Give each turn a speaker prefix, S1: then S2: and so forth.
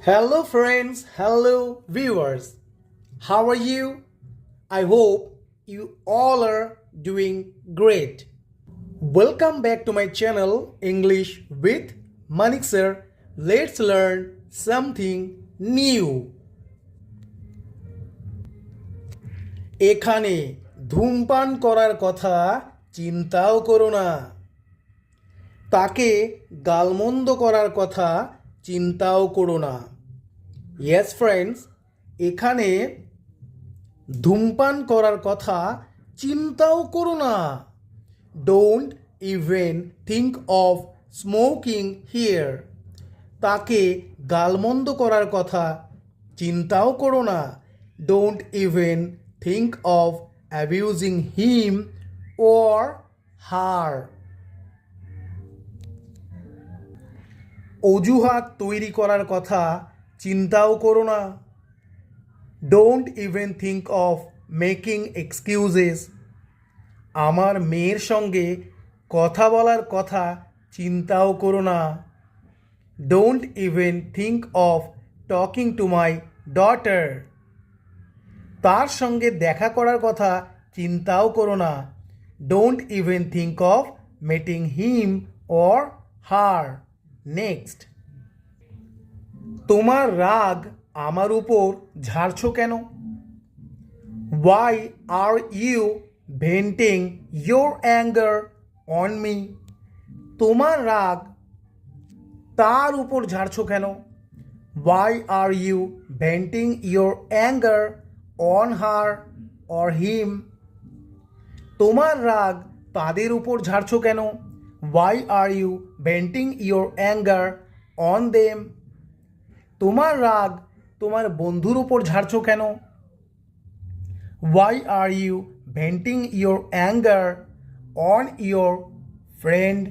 S1: Hello, friends. Hello, viewers. How are you? I hope you all are doing great. Welcome back to my channel, English with Manik Sir. Let's learn something new. এখানে ধূমপান করার কথা চিন্তাও করো না তাকে গালমন্দ করার কথা চিন্তাও করো না। ইয়েস ফ্রেন্ডস এখানে ধূমপান করার কথা চিন্তাও করো না। Don't even think of smoking here তাকে গালমন্দ করার কথা চিন্তাও করো না। Don't even think of abusing him or her অজুহাত তৈরি করার কথা চিন্তাও করো না। Don't even think of making excuses আমার মেয়ের সঙ্গে কথা বলার কথা চিন্তাও করো না। Don't even think of talking to my daughter তার সঙ্গে দেখা করার কথা চিন্তাও করো না। Don't even think of meeting him or her next তোমার রাগ আমার উপর ঝাড়ছো কেন? Why are you venting your anger on me তোমার রাগ তার উপর ঝাড়ছো কেন? Why are you venting your anger on her or him তোমার রাগ তাদের উপর ঝাড়ছো কেন? Why are you venting your anger on them তোমার রাগ তোমার বন্ধুর ওপর ঝাড়ছো কেন? Why are you venting your anger on your friend